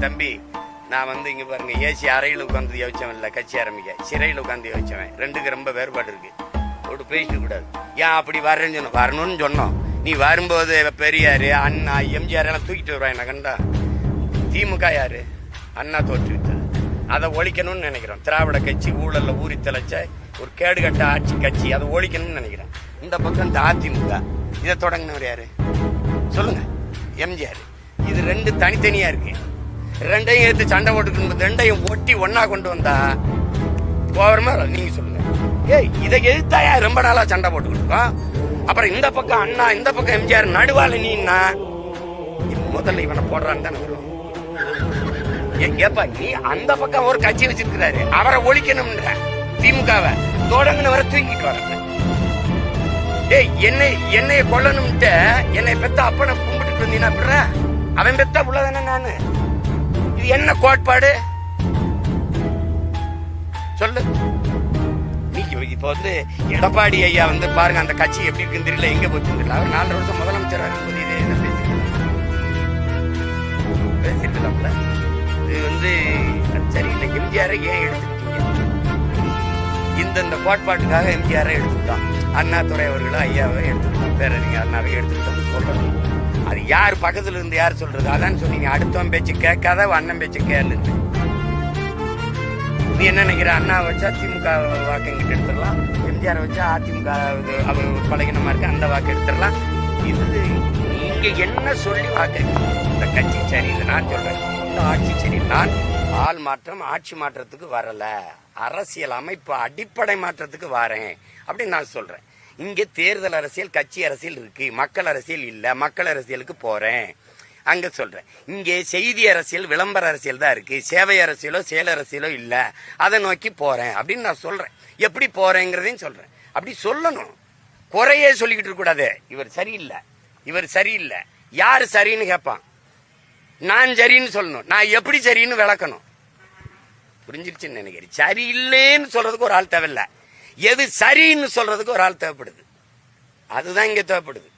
தம்பி நான் வந்து இங்க பாருங்க ஏசி அறையில் உட்காந்து யோசிச்சவன் இல்லை கட்சி ஆரம்பிக்க. சிறையில் உட்காந்து யோசிச்சவன். ரெண்டுக்கு ரொம்ப வேறுபாடு இருக்கு. ஒரு பேசிக்க கூடாது. ஏன் அப்படி வரேன்னு சொன்னோம் வரணும்னு சொன்னோம். நீ வரும்போது பெரியார் அண்ணா எம்ஜிஆர் எல்லாம் தூக்கிட்டு வருவான் என்ன கண்டா. திமுக யாரு? அண்ணா தோற்றுவித்தது அதை ஒழிக்கணும்னு நினைக்கிறோம். திராவிட கட்சி ஊழல்ல ஊறி தெளிச்ச ஒரு கேடுகட்ட ஆட்சி கட்சி. அதை ஒழிக்கணும்னு நினைக்கிறேன். இந்த பக்கம் இந்த அதிமுக. இதை தொடங்கினவர் யாரு? சொல்லுங்க. எம்ஜிஆர். இது ரெண்டு தனித்தனியா இருக்கு. ரெண்டையும் எடுத்து சண்டை போட்டுக்கணும் ரெண்டையும் ஒட்டி ஒன்னா கொண்டு வந்தா கோவரமா நீங்க சொல்லுங்க. ஏய் இதை எதிர்த்தாயா ரொம்ப நாளா சண்டை போட்டுக்கிட்டு அப்புறம் இந்த பக்கம் அண்ணா இந்த பக்கம் எம்ஜிஆர் நடுவால நீன்னா முதல்ல இவனை போடுறான்னு தானே வரும் ஏப்பா நீ அந்த பக்கம் ஒரு கட்சி வச்சிருக்கிறாரு. அவரை ஒழிக்கணும்ன்ற திமுகவை தொடங்கினவரை தூக்கிட்டு வர ஏய் என்னை என்னைய கொல்லணும்ட்டு என்னை பெத்த அப்பனை கும்பிட்டுட்டு வந்தீங்கன்னா அப்படிற அவன் பெத்த உள்ளதானே நானு? இது என்ன கோட்பாடு? சொல்லு. நீ இப்ப வந்து எடப்பாடி ஐயா வந்து பாருங்க அந்த கட்சி எப்படி இருக்குன்னு தெரியல. எங்க போச்சுன்னு தெரியல. அவர் நாலரை வருஷம் முதலமைச்சராக இருக்கும்போது இதே என்ன பேசிட்டு பேசிட்டுலாம்ல இது வந்து அது சரியில்லை எம்ஜிஆரை ஏன் எடுத்துக்கிட்டீங்க? இந்தந்த கோட்பாட்டுக்காக எம்ஜிஆரை எடுத்துக்கிட்டோம் அண்ணாதுரை அவர்களும் ஐயாவை எடுத்துக்கிட்டோம் பேரறிஞர் அண்ணாவை எடுத்துக்கிட்டோம்னு சொல்றாங்க. யார் பக்கத்துல இருந்து யார் சொல்றது? அதான் சொன்னீங்க. அடுத்தவன் பேச்சு கேட்காத அண்ணன் பேச்சு கேளுன்னு. நீ என்ன நினைக்கிற? அண்ணா வச்சா திமுக வாக்கு எங்கிட்ட எடுத்துடலாம். எம்ஜிஆர் வச்சா அதிமுக இது அவர் பழகினமா இருக்கு அந்த வாக்கு எடுத்துடலாம். இது நீங்க என்ன சொல்லி வாக்கு? இந்த கட்சி சரியில்லை நான் சொல்றேன். இந்த ஆட்சி சரி நான் ஆள் மாற்றம் ஆட்சி மாற்றத்துக்கு வரல. அரசியல் அமைப்பு அடிப்படை மாற்றத்துக்கு வரேன். அப்படின்னு நான் சொல்றேன். இங்க தேர்தல் அரசியல் கட்சி அரசியல் இருக்கு. மக்கள் அரசியல் இல்ல. மக்கள் அரசியலுக்கு போறேன். அங்க சொல்றேன். இங்கே செய்தி அரசியல் விளம்பர அரசியல் தான் இருக்கு. சேவை அரசியலோ செயல் அரசியலோ இல்ல. அதை நோக்கி போறேன் அப்படின்னு நான் சொல்றேன். எப்படி போறேங்கிறதையும் சொல்றேன். அப்படி சொல்லணும். குறையே சொல்லிக்கிட்டு இருக்க கூடாது. இவர் சரியில்லை. இவர் சரியில்லை. யார் சரின்னு கேட்பான். நான் சரின்னு சொல்லணும். நான் எப்படி சரின்னு விளக்கணும். புரிஞ்சிருச்சுன்னு நினைக்கிறேன். சரியில்லைன்னு சொல்றதுக்கு ஒரு ஆள் தேவையில்ல. எது சரின்னு சொல்றதுக்கு ஒரு ஆள் தேவைப்படுது. அதுதான் இங்க தேவைப்படுது.